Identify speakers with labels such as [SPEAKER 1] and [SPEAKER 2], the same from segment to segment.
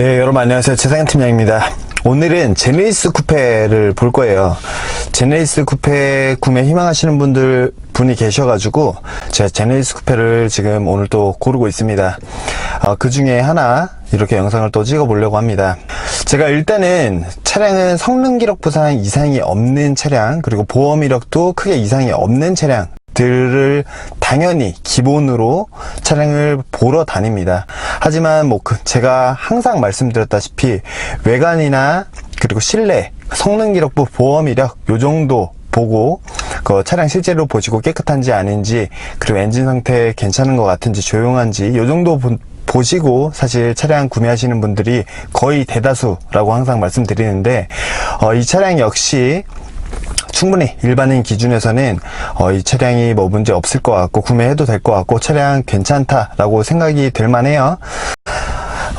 [SPEAKER 1] 네, 여러분 안녕하세요. 최상현 팀장입니다. 오늘은 제네시스 쿠페를 볼 거예요. 제네시스 쿠페 구매 희망하시는 분들 분이 계셔가지고 제가 제네시스 쿠페를 지금 오늘 또 고르고 있습니다. 어, 그 중에 하나 이렇게 영상을 또 찍어 보려고 합니다. 제가 일단은 차량은 성능 기록 부상 이상이 없는 차량 그리고 보험 이력도 크게 이상이 없는 차량 들을 당연히 기본으로 차량을 보러 다닙니다. 하지만 뭐 그- 제가 항상 말씀드렸다시피 외관이나 그리고 실내 성능 기록부 보험 이력 요 정도 보고 그 차량 실제로 보시고 깨끗한지 아닌지 그리고 엔진 상태 괜찮은 것 같은지 조용한지 요 정도 보, 보시고 사실 차량 구매하시는 분들이 거의 대다수라고 항상 말씀드리는데 어, 이 차량 역시 충분히 일반인 기준에서는 어, 이 차량이 뭐 문제 없을 것 같고 구매해도 될 것 같고 차량 괜찮다라고 생각이 들 만해요.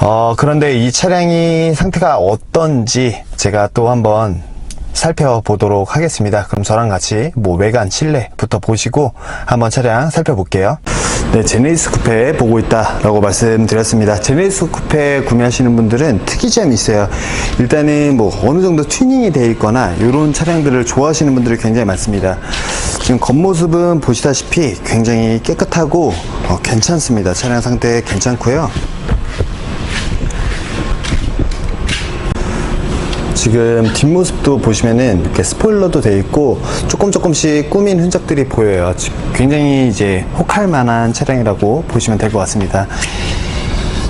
[SPEAKER 1] 어, 그런데 이 차량이 상태가 어떤지 제가 또 한번 살펴보도록 하겠습니다. 그럼 저랑 같이 뭐 외관, 실내부터 보시고 한번 차량 살펴볼게요. 네, 제네시스 쿠페 보고 있다라고 말씀드렸습니다. 제네시스 쿠페 구매하시는 분들은 특이점이 있어요. 일단은 뭐 어느 정도 튜닝이 되어 있거나 이런 차량들을 좋아하시는 분들이 굉장히 많습니다. 지금 겉모습은 보시다시피 굉장히 깨끗하고 어, 괜찮습니다. 차량 상태 괜찮고요. 지금 뒷모습도 보시면은 이렇게 스포일러도 돼 있고 조금 조금씩 꾸민 흔적들이 보여요. 지- 굉장히 이제 혹할 만한 차량이라고 보시면 될 것 같습니다.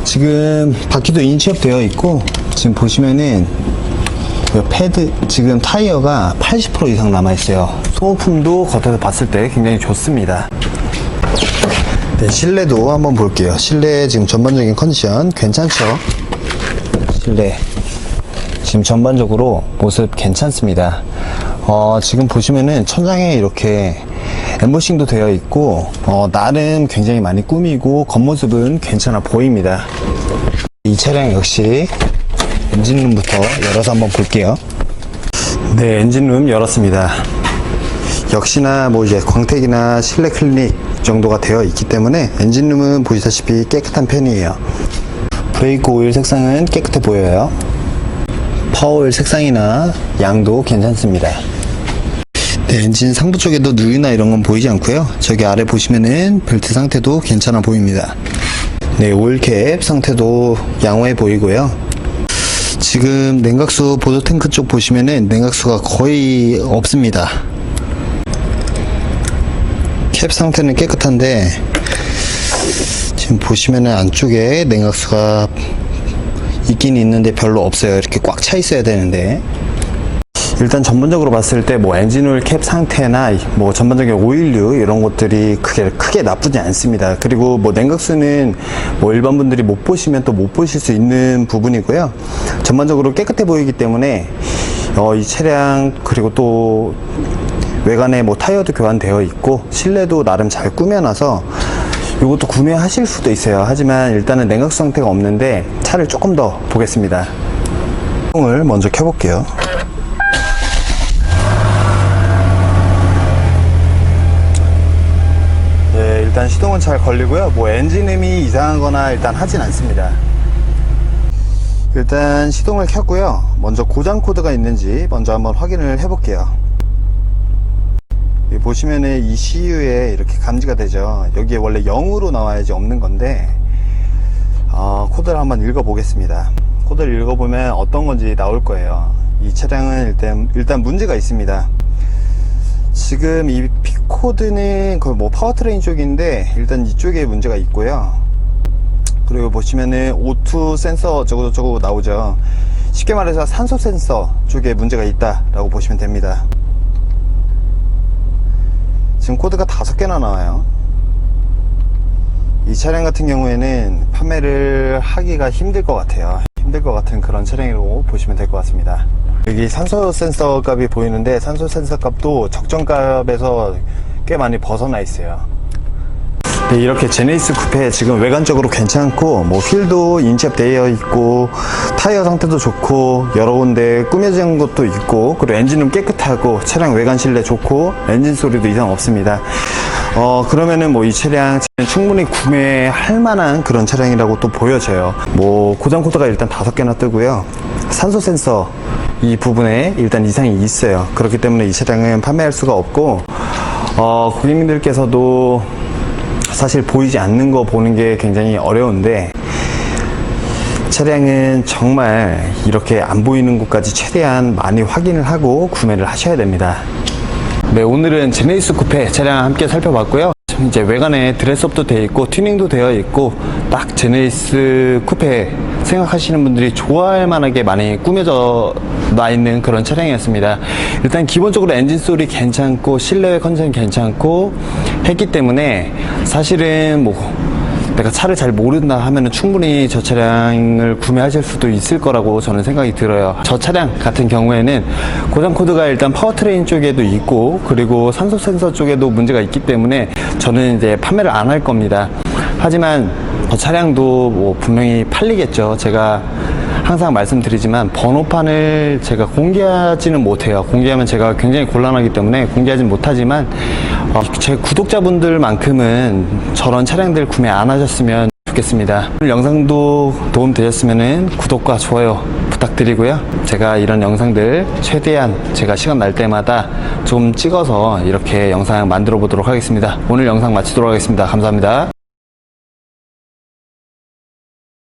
[SPEAKER 1] 지금 바퀴도 인치업 되어 있고 지금 보시면은 이 패드 지금 타이어가 80% 이상 남아 있어요. 소모품도 겉에서 봤을 때 굉장히 좋습니다. 네, 실내도 한번 볼게요. 실내 지금 전반적인 컨디션 괜찮죠? 실내 지금 전반적으로 모습 괜찮습니다. 어, 지금 보시면은 천장에 이렇게 엠보싱도 되어 있고, 어, 나름 굉장히 많이 꾸미고, 겉모습은 괜찮아 보입니다. 이 차량 역시 엔진룸부터 열어서 한번 볼게요. 네, 엔진룸 열었습니다. 역시나 뭐 이제 광택이나 실내 클리닉 정도가 되어 있기 때문에 엔진룸은 보시다시피 깨끗한 편이에요. 브레이크 오일 색상은 깨끗해 보여요. 파워오일 색상이나 양도 괜찮습니다. 네, 엔진 상부 쪽에도 누유나 이런 건 보이지 않고요. 저기 아래 보시면은 벨트 상태도 괜찮아 보입니다. 네, 오일캡 상태도 양호해 보이고요. 지금 냉각수 보조 탱크 쪽 보시면은 냉각수가 거의 없습니다. 캡 상태는 깨끗한데 지금 보시면은 안쪽에 냉각수가 있긴 있는데 별로 없어요. 이렇게 꽉 차 있어야 되는데. 일단 전반적으로 봤을 때 뭐 엔진오일 캡 상태나 뭐 전반적인 오일류 이런 것들이 크게 크게 나쁘지 않습니다. 그리고 뭐 냉각수는 뭐 일반 분들이 못 보시면 또 못 보실 수 있는 부분이고요. 전반적으로 깨끗해 보이기 때문에 어, 이 차량 그리고 또 외관에 뭐 타이어도 교환되어 있고 실내도 나름 잘 꾸며놔서 이것도 구매하실 수도 있어요. 하지만 일단은 냉각수 상태가 없는데 차를 조금 더 보겠습니다. 시동을 먼저 켜볼게요. 네, 일단 시동은 잘 걸리고요. 뭐 엔진음이 이상하거나 일단 하진 않습니다. 일단 시동을 켰고요. 먼저 고장 코드가 있는지 먼저 한번 확인을 해볼게요. 보시면은 이 CU에 이렇게 감지가 되죠. 여기에 원래 0으로 나와야지 없는 건데, 어, 코드를 한번 읽어 보겠습니다. 코드를 읽어보면 어떤 건지 나올 거예요. 이 차량은 일단, 일단 문제가 있습니다. 지금 이 P코드는 거의 뭐 파워트레인 쪽인데, 일단 이쪽에 문제가 있고요. 그리고 보시면은 O2 센서 저거 저거 나오죠. 쉽게 말해서 산소 센서 쪽에 문제가 있다 라고 보시면 됩니다. 지금 코드가 다섯 개나 나와요. 이 차량 같은 경우에는 판매를 하기가 힘들 것 같아요. 힘들 것 같은 그런 차량이라고 보시면 될 것 같습니다. 여기 산소 센서 값이 보이는데 산소 센서 값도 적정 값에서 꽤 많이 벗어나 있어요. 네, 이렇게 제네시스 쿠페 지금 외관적으로 괜찮고 뭐 휠도 인체되어 있고 타이어 상태도 좋고 여러 군데 꾸며진 것도 있고 그리고 엔진은 깨끗하고 차량 외관 실내 좋고 엔진 소리도 이상 없습니다. 어, 그러면은 뭐 이 차량 충분히 구매할 만한 그런 차량이라고 또 보여져요. 뭐 고장 코드가 일단 다섯 개나 뜨고요. 산소 센서 이 부분에 일단 이상이 있어요. 그렇기 때문에 이 차량은 판매할 수가 없고, 어, 고객님들께서도 사실 보이지 않는 거 보는 게 굉장히 어려운데, 차량은 정말 이렇게 안 보이는 곳까지 최대한 많이 확인을 하고 구매를 하셔야 됩니다. 네, 오늘은 제네시스 쿠페 차량 함께 살펴봤고요. 이제 외관에 드레스업도 되어 있고 튜닝도 되어 있고 딱 제네시스 쿠페 생각하시는 분들이 좋아할 만하게 많이 꾸며져 나 있는 그런 차량이었습니다. 일단 기본적으로 엔진 소리 괜찮고 실내외 컨디션 괜찮고 했기 때문에 사실은 뭐 내가 차를 잘 모른다 하면은 충분히 저 차량을 구매하실 수도 있을 거라고 저는 생각이 들어요. 저 차량 같은 경우에는 고장 코드가 일단 파워트레인 쪽에도 있고 그리고 산소 센서 쪽에도 문제가 있기 때문에 저는 이제 판매를 안 할 겁니다. 하지만 저 차량도 뭐 분명히 팔리겠죠. 제가 항상 말씀드리지만 번호판을 제가 공개하지는 못해요. 공개하면 제가 굉장히 곤란하기 때문에 공개하지는 못하지만 어, 제 구독자분들만큼은 저런 차량들 구매 안 하셨으면 좋겠습니다. 오늘 영상도 도움 되셨으면 구독과 좋아요 부탁드리고요. 제가 이런 영상들 최대한 제가 시간 날 때마다 좀 찍어서 이렇게 영상 만들어 보도록 하겠습니다. 오늘 영상 마치도록 하겠습니다. 감사합니다.